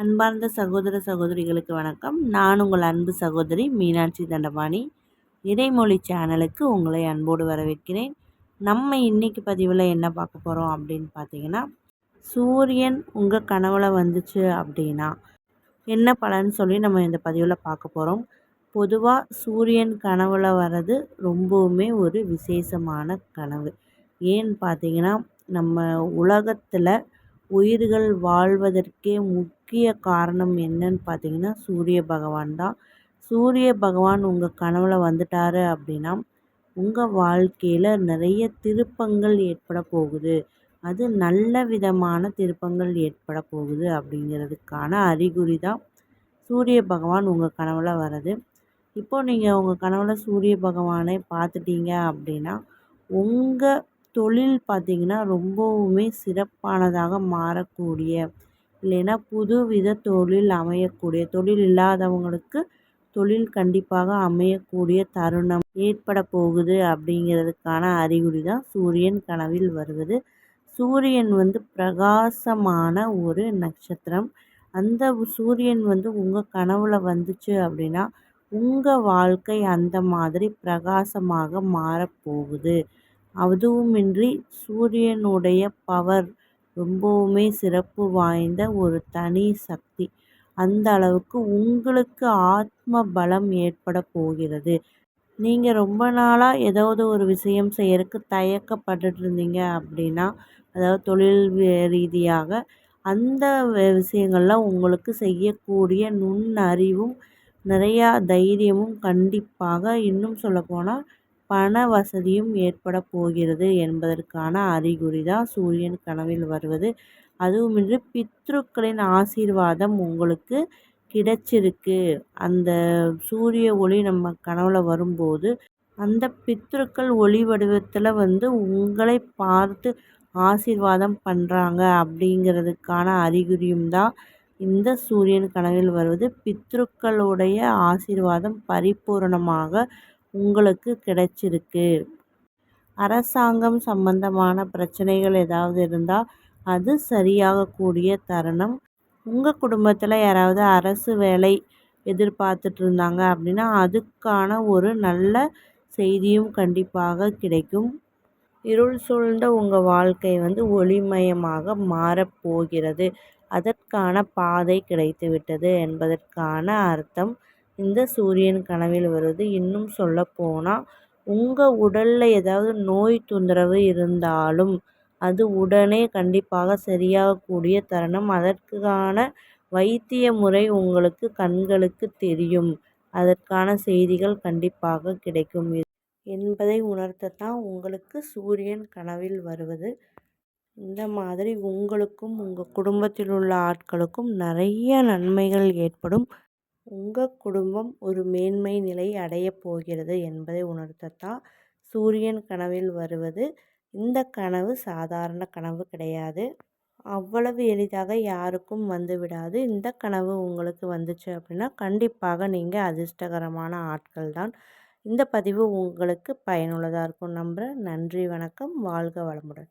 அன்பார்ந்த சகோதர சகோதரிகளுக்கு வணக்கம். நான் உங்கள் அன்பு சகோதரி மீனாட்சி தண்டபாணி. இறைமொழி சேனலுக்கு உங்களை அன்போடு வரவேற்கிறேன். நம்ம இன்றைக்கி பதிவில் என்ன பார்க்க போகிறோம் அப்படின்னு பார்த்தீங்கன்னா சூரியன் உங்கள் கனவில் வந்துச்சு அப்படின்னா என்ன பலன்னு சொல்லி நம்ம இந்த பதிவில் பார்க்க போகிறோம் பொதுவாக சூரியன் கனவில் வர்றது ரொம்பவுமே ஒரு விசேஷமான கனவு. ஏன்னு பார்த்தீங்கன்னா நம்ம உலகத்தில் உயிர்கள் வாழ்வதற்கே முக்கிய காரணம் என்னன்னு பார்த்தீங்கன்னா சூரிய பகவான் தான். சூரிய பகவான் உங்கள் கனவில் வந்துட்டார் அப்படின்னா உங்கள் வாழ்க்கையில் நிறைய திருப்பங்கள் ஏற்பட போகுது. அது நல்ல விதமான திருப்பங்கள் ஏற்பட போகுது அப்படிங்கிறதுக்கான அறிகுறி தான் சூரிய பகவான் உங்கள் கனவில் வர்றது. இப்போது நீங்கள் உங்கள் கனவில் சூரிய பகவானை பார்த்துட்டீங்க அப்படின்னா உங்கள் தொழில் பார்த்திங்கன்னா ரொம்பவுமே சிறப்பானதாக மாறக்கூடிய இல்லைன்னா புதுவித தொழில் அமையக்கூடிய தொழில் இல்லாதவங்களுக்கு தொழில் கண்டிப்பாக அமையக்கூடிய தருணம் ஏற்பட போகுது அப்படிங்கிறதுக்கான அறிகுறி தான் சூரியன் கனவில் வருவது. சூரியன் வந்து பிரகாசமான ஒரு நட்சத்திரம். அந்த சூரியன் வந்து உங்கள் கனவில் வந்துச்சு அப்படின்னா உங்கள் வாழ்க்கை அந்த மாதிரி பிரகாசமாக மாறப்போகுது. அதுவுமின்றி சூரியனுடைய பவர் ரொம்பவுமே சிறப்பு வாய்ந்த ஒரு தனி சக்தி. அந்த அளவுக்கு உங்களுக்கு ஆத்ம பலம் ஏற்பட போகிறது. நீங்கள் ரொம்ப நாளாக ஏதாவது ஒரு விஷயம் செய்யறதுக்கு தயக்கப்பட்டுட்டு இருந்தீங்க அப்படின்னா அதாவது தொழில் ரீதியாக அந்த விஷயங்களில் உங்களுக்கு செய்யக்கூடிய நுண்ணறிவும் நிறையா தைரியமும் கண்டிப்பாக இன்னும் சொல்லப்போனால் பண வசதியும் ஏற்பட போகிறது என்பதற்கான அறிகுறி தான் சூரியன் கனவில் வருவது. அதுவுமின்றி பித்ருக்களின் ஆசீர்வாதம் உங்களுக்கு கிடைச்சிருக்கு. அந்த சூரிய ஒளி நம்ம கனவில் வரும்போது அந்த பித்ருக்கள் ஒளி வடிவத்தில் வந்து உங்களை பார்த்து ஆசீர்வாதம் பண்ணுறாங்க அப்படிங்கிறதுக்கான அறிகுறியும் தான் இந்த சூரியன் கனவில் வருவது. பித்ருக்களுடைய ஆசீர்வாதம் பரிபூரணமாக உங்களுக்கு கிடைச்சிருக்கு. அரசாங்கம் சம்பந்தமான பிரச்சனைகள் ஏதாவது இருந்தால் அது சரியாகக்கூடிய தருணம். உங்கள் குடும்பத்தில் யாராவது அரசு வேலை எதிர்பார்த்துட்டு இருந்தாங்க அப்படின்னா அதுக்கான ஒரு நல்ல செய்தியும் கண்டிப்பாக கிடைக்கும். இருள் சூழ்ந்த உங்கள் வாழ்க்கை வந்து ஒளிமயமாக மாறப்போகிறது அதற்கான பாதை கிடைத்துவிட்டது என்பதற்கான அர்த்தம். இந்த சூரியன் கனவில் வருவது இன்னும் சொல்லப்போனால் உங்கள் உடலில் ஏதாவது நோய் தொந்தரவு இருந்தாலும் அது உடனே கண்டிப்பாக சரியாகக்கூடிய தருணம். அதற்கான வைத்திய முறை உங்களுக்கு கண்களுக்கு தெரியும். அதற்கான செய்திகள் கண்டிப்பாக கிடைக்கும். என்பதை உணர்த்தத்தான் உங்களுக்கு சூரியன் கனவில் வருவது. இந்த மாதிரி உங்களுக்கும் உங்கள் குடும்பத்தில் உள்ள ஆட்களுக்கும் நிறைய நன்மைகள் ஏற்படும். உங்கள் குடும்பம் ஒரு மேன்மை நிலை அடையப் போகிறது என்பதை உணர்த்தத்தான் சூரியன் கனவில் வருவது இந்த கனவு சாதாரண கனவு கிடையாது. அவ்வளவு எளிதாக யாருக்கும் வந்து விடாது. இந்த கனவு உங்களுக்கு வந்துச்சு அப்படின்னா கண்டிப்பாக நீங்கள் அதிர்ஷ்டகரமான ஆட்கள் தான். இந்த பதிவு உங்களுக்கு பயனுள்ளதாக இருக்கும் நம்புகிறேன் நன்றி வணக்கம். வாழ்க வளமுடன்.